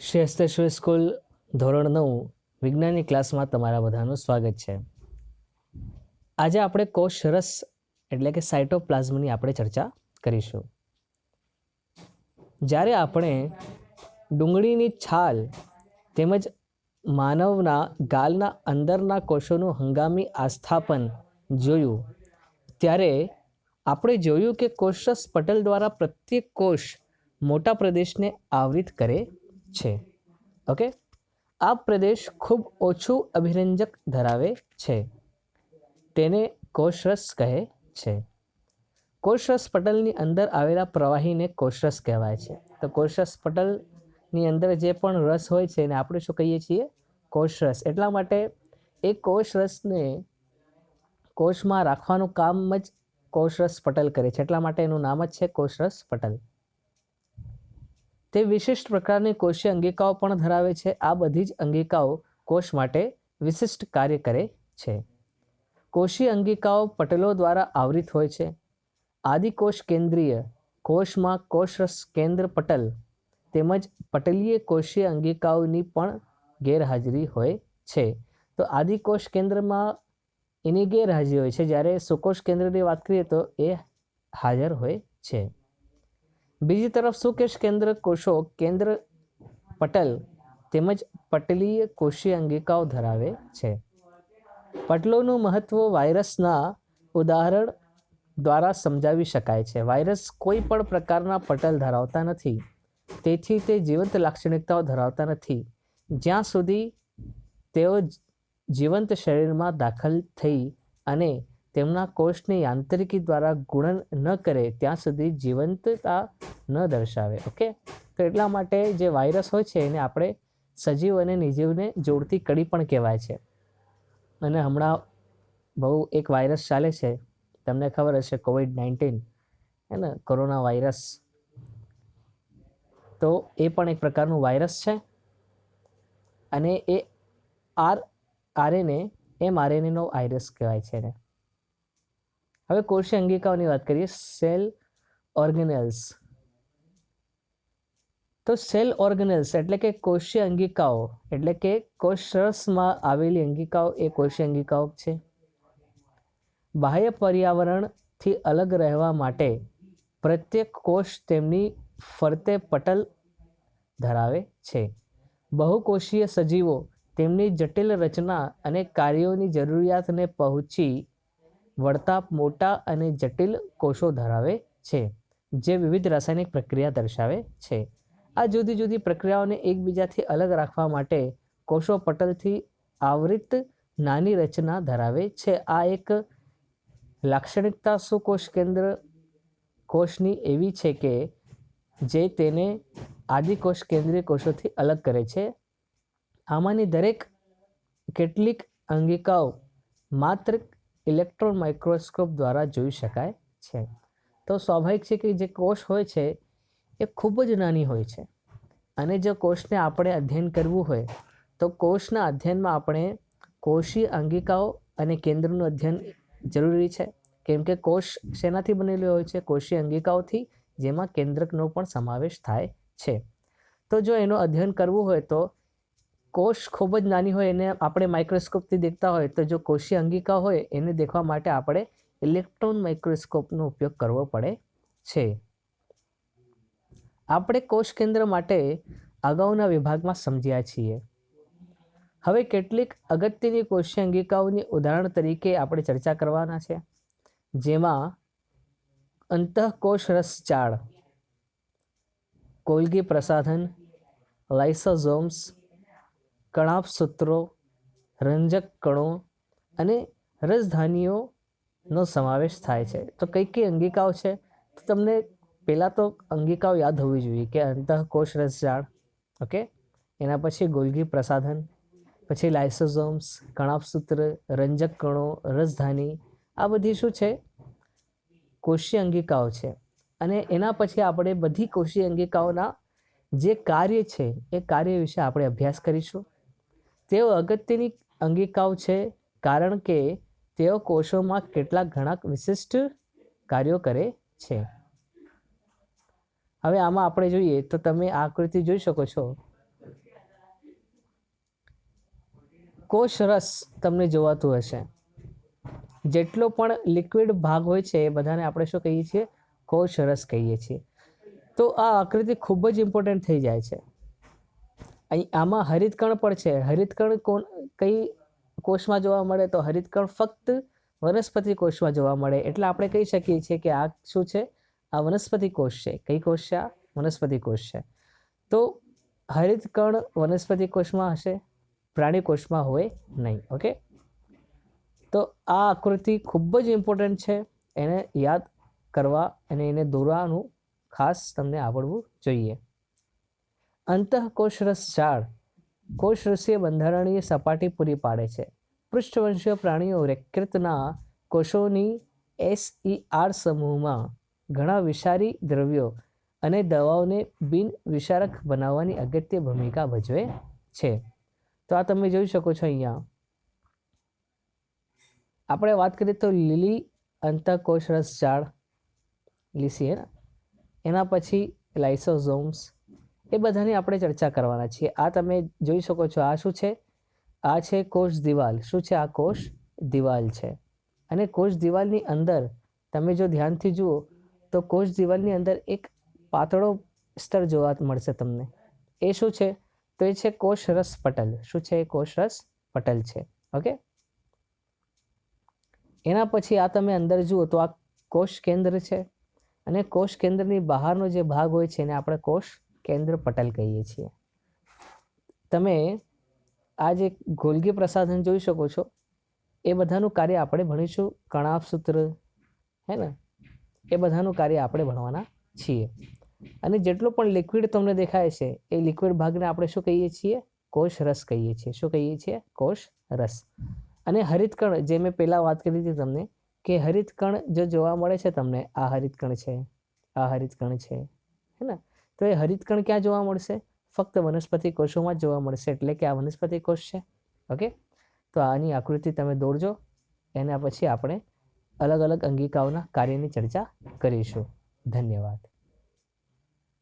Shri Hasteshwar school ધોરણ નવ, વિજ્ઞાનની ક્લાસમાં તમારા બધાનું સ્વાગત છે. આજે આપણે કોષ રસ એટલે કે સાયટોપ્લાઝમની આપણે ચર્ચા કરીશું. જ્યારે આપણે ડુંગળીની છાલ તેમજ માનવના ગાલના અંદરના કોષોનું હંગામી આસ્થાપન જોયું, ત્યારે આપણે જોયું કે કોષરસ પટલ દ્વારા પ્રત્યેક કોષ મોટા પ્રદેશને આવરિત કરે છે. ઓકે આ પ્રદેશ ખૂબ ઓછું અભિરંજક ધરાવે છે. તેને કોષરસ કહે છે. કોષરસ પટલની અંદર આવેલા પ્રવાહીને કોષરસ કહેવાય છે. તો કોષરસ પટલની અંદર જે પણ રસ હોય છે એને આપણે શું કહીએ છીએ? કોષરસ એટલા માટે એ કોષરસને કોષમાં રાખવાનું કામ જ કોષરસ પટલ કરે છે. એટલા માટે એનું નામ જ છે કોષરસ પટલ. તે વિશિષ્ટ પ્રકારની કોષીય અંગિકાઓ પણ ધરાવે છે. આ બધી જ અંગિકાઓ કોષ માટે વિશિષ્ટ કાર્ય કરે છે. કોષીય અંગિકાઓ પટલો દ્વારા આવરિત હોય છે. આદિકોષ કેન્દ્રીય કોષમાં કોષરસ કેન્દ્ર પટલ તેમજ પટલીય કોષીય અંગિકાઓની પણ ગેરહાજરી હોય છે. તો આદિકોષ કેન્દ્રમાં એની ગેરહાજરી હોય છે. જ્યારે સુકોષ કેન્દ્રની વાત કરીએ તો એ હાજર હોય છે. બીજી તરફ સુકેશ કેન્દ્ર કોષો? કેન્દ્ર પટલ તેમજ પટલીય કોષીય અંગિકાઓ ધરાવે છે. પટલોનું મહત્વ વાયરસના ઉદાહરણ દ્વારા સમજાવી શકાય છે. વાયરસ કોઈ પણ પ્રકારના પટલ ધરાવતા નથી. તેથી તે જીવંત લાક્ષણિકતાઓ ધરાવતા નથી. જ્યાં સુધી તેઓ જીવંત શરીરમાં દાખલ થઈ અને તેમના કોષની યાંત્રિકી દ્વારા ગુણન ન કરે, ત્યાં સુધી જીવંતતા ન દર્શાવે, ઓકે? તો એટલા માટે જે વાયરસ હોય છે, એને આપણે સજીવ અને નિર્જીવને જોડતી કડી પણ કહેવાય છે. અને હમણાં બહુ એક વાયરસ ચાલે છે. તમને ખબર હશે કોવિડ નાઇન્ટીન, હે ને? Corona virus. તો એ પણ એક પ્રકારનું વાયરસ છે. અને એ આર આરએનએ એમ આરએનએનો વાયરસ કહેવાય છે એને. હવે કોષીય અંગિકાઓની વાત કરીએ, સેલ ઓર્ગેનેલ્સ. તો સેલ ઓર્ગેનેલ્સ એટલે કે કોષીય અંગિકાઓ એટલે કે કોષરસમાં આવેલી અંગિકાઓ એ કોષીય અંગિકાઓ છે. બાહ્ય પર્યાવરણથી અલગ રહેવા માટે પ્રત્યેક કોષ તેમની ફરતે પટલ ધરાવે છે. બહુકોષીય સજીવો તેમની જટિલ રચના અને કાર્યોની જરૂરિયાતને પહોંચી વળતા મોટા અને જટિલ કોષો ધરાવે છે, જે વિવિધ રાસાયણિક પ્રક્રિયા દર્શાવે છે. આ જુદી જુદી પ્રક્રિયાઓને એકબીજાથી અલગ રાખવા માટે કોષો પટલથી આવૃત નાની રચના ધરાવે છે. આ એક લાક્ષણિકતા સુકોષ કેન્દ્ર કોષની એવી છે કે, જે તેને આદિકોષ કેન્દ્રીય કોષોથી અલગ કરે છે. આમાંની દરેક કેટલીક અંગિકાઓ માત્ર ઇલેક્ટ્રોન માઇક્રોસ્કોપ દ્વારા જોઈ શકાય છે. તો સ્વાભાવિક છે કે જે કોષ હોય છે, એ ખૂબ જ નાની હોય છે. અને જો કોષને આપણે અધ્યયન કરવું હોય, તો કોષના અધ્યયનમાં આપણે કોષીય અંગિકાઓ અને કેન્દ્રનું અધ્યયન જરૂરી છે. કેમ કે કોષ શેનાથી બનેલો હોય છે? કોષીય અંગિકાઓથી, જેમાં કેન્દ્રકનો પણ સમાવેશ થાય છે. તો જો એનું અધ્યયન કરવું હોય તો કોષ ખૂબ જ નાની હોય એને આપણે માઇક્રોસ્કોપથી દેખતા હોય તો જો કોષીય અંગિકા હોય એને દેખવા માટે આપણે ઇલેક્ટ્રોન માઇક્રોસ્કોપનો ઉપયોગ કરવો પડે છે. આપણે કોષ કેન્દ્ર માટે અગાઉના વિભાગમાં સમજ્યા છીએ. હવે કેટલીક અગત્યની કોષીય અંગિકાઓની ઉદાહરણ તરીકે આપણે ચર્ચા કરવાના છે, જેમાં અંતઃકોષ રસચાળ કોલગી પ્રસાધન લાઇસોઝોમ્સ કણાપ સૂત્રો, રંજક કણો અને રસધાનીઓનો સમાવેશ થાય છે. તો કઈ કઈ અંગિકાઓ છે? તો તમને પહેલાં તો અંગિકાઓ યાદ હોવી જોઈએ કે અંતઃકોષ રસજાળ ઓકે એના પછી ગોલગી પ્રસાધન, પછી લાઇસોઝોમ્સ કણાપસૂત્ર રંજક કણો રસધાની આ બધી શું છે? કોષીય અંગિકાઓ છે. અને એના પછી આપણે બધી કોષીય અંગિકાઓના જે કાર્ય છે, એ કાર્ય વિશે આપણે અભ્યાસ કરીશું. તેઓ અગત્યની અંગિકાઓ છે, કારણ કે તેઓ કોષોમાં કેટલાક ઘણા વિશિષ્ટ કાર્યો કરે છે. હવે આમાં આપણે જોઈએ તો તમે આ આકૃતિ જોઈ શકો છો. કોષ રસ તમને જોવાતું હશે. જેટલો પણ લિક્વિડ ભાગ હોય છે, એ બધાને આપણે શું કહીએ છીએ? કોષ રસ કહીએ છીએ. તો આ આકૃતિ ખૂબ જ ઇમ્પોર્ટન્ટ થઈ જાય છે. અહીં આમાં હરિતકણ પણ છે. હરિતકણ કોણ, કઈ કોષમાં જોવા મળે તો હરિતકણ ફક્ત વનસ્પતિ કોષમાં જોવા મળે. એટલે આપણે કહી શકીએ છીએ કે આ શું છે? આ વનસ્પતિ કોષ છે. કઈ કોષ છે આ? વનસ્પતિ કોષ છે. તો હરિતકણ વનસ્પતિ કોષમાં હશે? પ્રાણી કોષમાં હોય નહીં. ઓકે તો આ આકૃતિ ખૂબ જ ઇમ્પોર્ટન્ટ છે. એને યાદ કરવા અને એને દોરવાનું ખાસ તમને આવડવું જોઈએ. અંતઃકોષરસ ઝાડ કોષરસીય બંધારણીય સપાટી પૂરી પાડે છે. પૃષ્ઠવંશીય પ્રાણીઓ રેકૃતના કોષોની એસઈઆર સમૂહમાં ઘણા વિષારી દ્રવ્યો અને દવાઓને બિન વિષારક બનાવવાની અગત્ય ભૂમિકા ભજવે છે. તો આ તમે જોઈ શકો છો અહીંયા. આપણે વાત કરીએ તો લીલી અંતઃકોષરસ ઝાડ લીસી ને એના પછી લાઇસોઝોમ્સ એ બધાની આપણે ચર્ચા કરવાના છીએ. આ તમે જોઈ શકો છો આ શું છે? આ છે કોષ દિવાલ. શું છે? આ કોષ દિવાલ છે. અને કોષ દિવાલની અંદર તમે જો ધ્યાનથી જુઓ, તો કોષ દિવાલની અંદર એક પાતળો સ્તર જોવા મળશે તમને. એ શું છે? તો એ છે કોષરસ પટલ. શું છે? એ કોષરસ પટલ છે. ઓકે? એના પછી આ તમે અંદર જુઓ તો આ કોષ કેન્દ્ર છે. અને કોષ કેન્દ્રની બહારનો જે ભાગ હોય છે, એને આપણે કોષ કેન્દ્ર પટલ કહીએ છીએ. તમે આ જે ગોલગી પ્રસાધન જોઈ શકો છો, એ બધાનું કાર્ય આપણે ભણીશું, કણાપ સૂત્ર, હે ને? એ બધાનું કાર્ય આપણે ભણવાના છીએ. અને જેટલો પણ લિક્વિડ તમને દેખાય છે, એ લિક્વિડ ભાગને આપણે શું કહીએ છીએ? કોષ રસ કહીએ છીએ. શું કહીએ છીએ? કોષ રસ. અને હરિતકણ, જે મેં પહેલાં વાત કરી હતી તમને, કે હરિતકણ જો જોવા મળે છે તમને, આ હરિતકણ છે, આ હરિતકણ છે, હે ને? તો એ હરિતકણ ક્યાં જોવા મળશે? ફક્ત વનસ્પતિ કોષોમાં જ જોવા મળશે, એટલે કે આ વનસ્પતિ કોષ છે. ઓકે? તો આની આકૃતિ તમે દોરજો. એના પછી આપણે અલગ અલગ અંગિકાઓના કાર્યની ચર્ચા કરીશું. ધન્યવાદ.